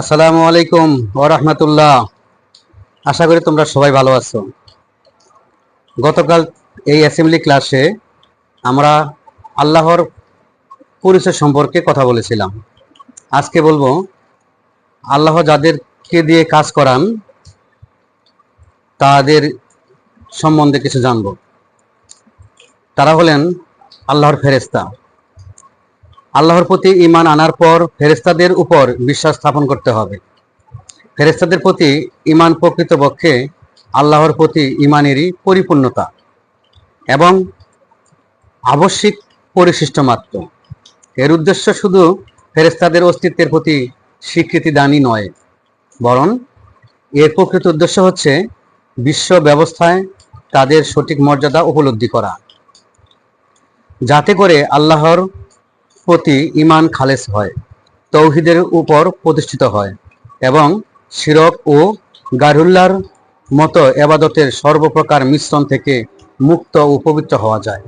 আসসালামু আলাইকুম ওরহমতুল্লাহ আশা করি তোমরা সবাই ভালো আছো। গতকাল এই অ্যাসেম্বলি ক্লাসে আমরা আল্লাহর পরিচয় সম্পর্কে কথা বলেছিলাম। আজকে বলব, আল্লাহ যাদেরকে দিয়ে কাজ করান, তাদের সম্বন্ধে কিছু জানব। তারা হলেন আল্লাহর ফেরেস্তা আল্লাহর প্রতি ঈমান আনার পর ফেরেস্তাদের উপর বিশ্বাস স্থাপন করতে হবে। ফেরেস্তাদের প্রতি ঈমান প্রকৃতপক্ষে আল্লাহর প্রতি ঈমানেরই পরিপূর্ণতা এবং আবশ্যিক পরিশিষ্ট মাত্র। এর উদ্দেশ্য শুধু ফেরেস্তাদের অস্তিত্বের প্রতি স্বীকৃতি দানই নয়, বরং এর প্রকৃত উদ্দেশ্য হচ্ছে বিশ্ব ব্যবস্থায় তাদের সঠিক মর্যাদা উপলব্ধি করা। যাতে করে আল্লাহর ইমান খালেস হয়, তৌহিদের উপর প্রতিষ্ঠিত হয় এবং শিরক ও গারুল্লার মতো এবাদতের সর্বপ্রকার মিশ্রণ থেকে মুক্ত ও পবিত্র হওয়া যায়।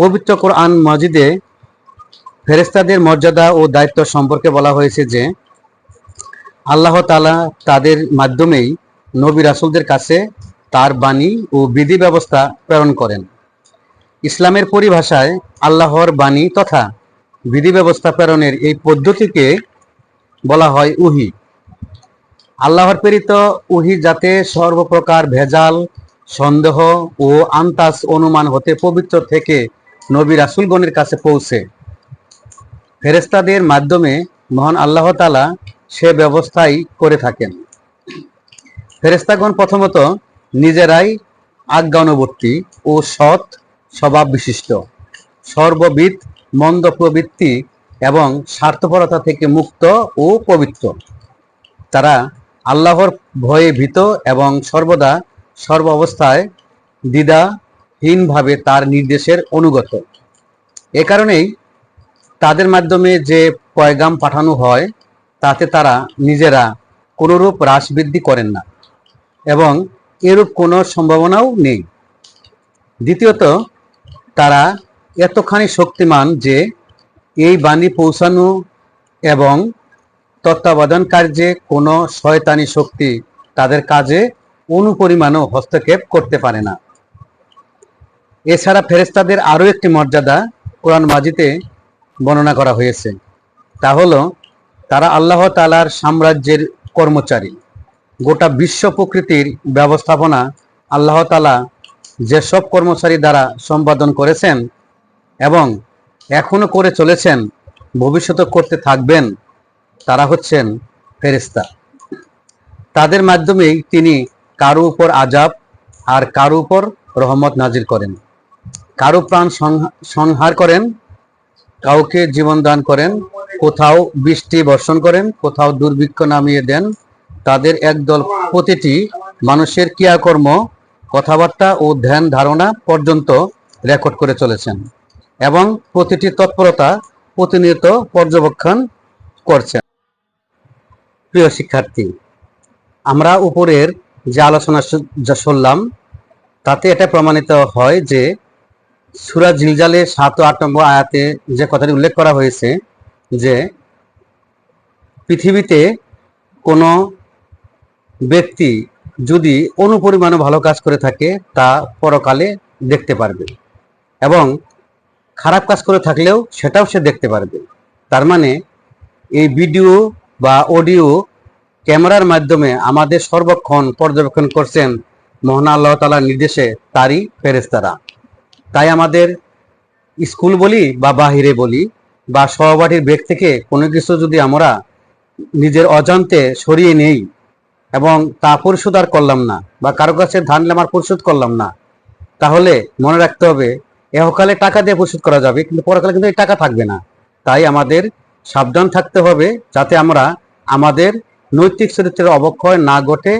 পবিত্র কোরআন মজিদে ফেরেস্তাদের মর্যাদা ও দায়িত্ব সম্পর্কে বলা হয়েছে যে, আল্লাহ তালা তাদের মাধ্যমেই নবী রাসুলদের কাছে তার বাণী ও বিধি ব্যবস্থা প্রেরণ করেন। ইসলামের পরিভাষায় আল্লাহর বাণী তথা বিধি ব্যবস্থা প্রেরণের এই পদ্ধতিকে বলা হয় উহি। আল্লাহর প্রেরিত উহি যাতে সর্বপ্রকার ভেজাল, সন্দেহ ও আন্তাস অনুমান হতে পবিত্র থেকে নবী রাসুলগণের কাছে পৌঁছে। ফেরেস্তাদের মাধ্যমে মহান আল্লাহ তালা সে ব্যবস্থাই করে থাকেন। ফেরেস্তাগণ প্রথমত নিজেরাই আজ্ঞানুবর্তী ও সৎ স্বভাব বিশিষ্ট সর্ববিদ মন্দ প্রবৃত্তি এবং স্বার্থপরতা থেকে মুক্ত ও পবিত্র। তারা আল্লাহর ভয়ে ভীত এবং সর্বদা সর্ব অবস্থায় দ্বিধাহীনভাবে তার নির্দেশের অনুগত। এ কারণেই তাদের মাধ্যমে যে পয়গাম পাঠানো হয়, তাতে তারা নিজেরা কোনোরূপ হ্রাস বৃদ্ধি করেন না এবং এরূপ কোনো সম্ভাবনাও নেই। দ্বিতীয়ত তারা এতখানি শক্তিমান যে এই বাণী পৌঁছানো এবং তত্ত্বাবধান কার্যে কোনো শয়তানি শক্তি তাদের কাজে অনুপরিমাণও হস্তক্ষেপ করতে পারে না। এছাড়া ফেরেস্তাদের আরও একটি মর্যাদা কোরআন মাজিতে বর্ণনা করা হয়েছে। তা হলো, তারা আল্লাহ তালার সাম্রাজ্যের কর্মচারী। গোটা বিশ্ব প্রকৃতির ব্যবস্থাপনা আল্লাহ তালা যেসব কর্মচারী দ্বারা সম্পাদন করেছেন এবং এখনও করে চলেছেন, ভবিষ্যতে করতে থাকবেন, তারা হচ্ছেন ফেরেস্তা তাদের মাধ্যমেই তিনি কারও উপর আজাব আর কারও উপর রহমত নাজির করেন। কারও প্রাণ সংহা- সংহার করেন, কাউকে জীবন দান করেন, কোথাও বৃষ্টি বর্ষণ করেন, কোথাও দুর্ভিক্ষ নামিয়ে দেন, তাদের একদল প্রতিটি মানুষের ক্রিয়াকর্ম কথাবার্তা ও ধ্যান ধারণা পর্যন্ত রেকর্ড করে চলেছেন এবং প্রতিটি তৎপরতা প্রতিনিয়ত পর্যবেক্ষণ করছেন। প্রিয় শিক্ষার্থী, আমরা উপরের যে আলোচনা শুনলাম, তাতে এটা প্রমাণিত হয় যে সুরা জিলজালে সাত ও আট নম্বর আয়াতে যে কথাটি উল্লেখ করা হয়েছে যে পৃথিবীতে কোনো ব্যক্তি যদি অনুপরিমাণে ভালো কাজ করে থাকে, তা পরকালে দেখতে পারবে। এবং খারাপ কাজ করে থাকলেও সেটাও সে দেখতে পারবে। তার মানে এই ভিডিও বা অডিও ক্যামেরার মাধ্যমে আমাদের সর্বক্ষণ পর্যবেক্ষণ করছেন মোহন আল্লাহ তালার নির্দেশে তারই ফেরেস্তারা তাই আমাদের স্কুল বলি বা বাহিরে বলি বা সহপাঠীর বেগ থেকে কোনো কিছু যদি আমরা নিজের অজান্তে সরিয়ে নেই এবং তা পরিশোধ আর করলাম না, বা কারও কাছে ধান আর পরিশোধ করলাম না, তাহলে মনে রাখতে হবে, এহকালে টাকা দিয়ে পরিশোধ করা যাবে, কিন্তু পরকালে কিন্তু এই টাকা থাকবে না। তাই আমাদের সাবধান থাকতে হবে, যাতে আমরা আমাদের নৈতিক চরিত্রের অবক্ষয় না ঘটে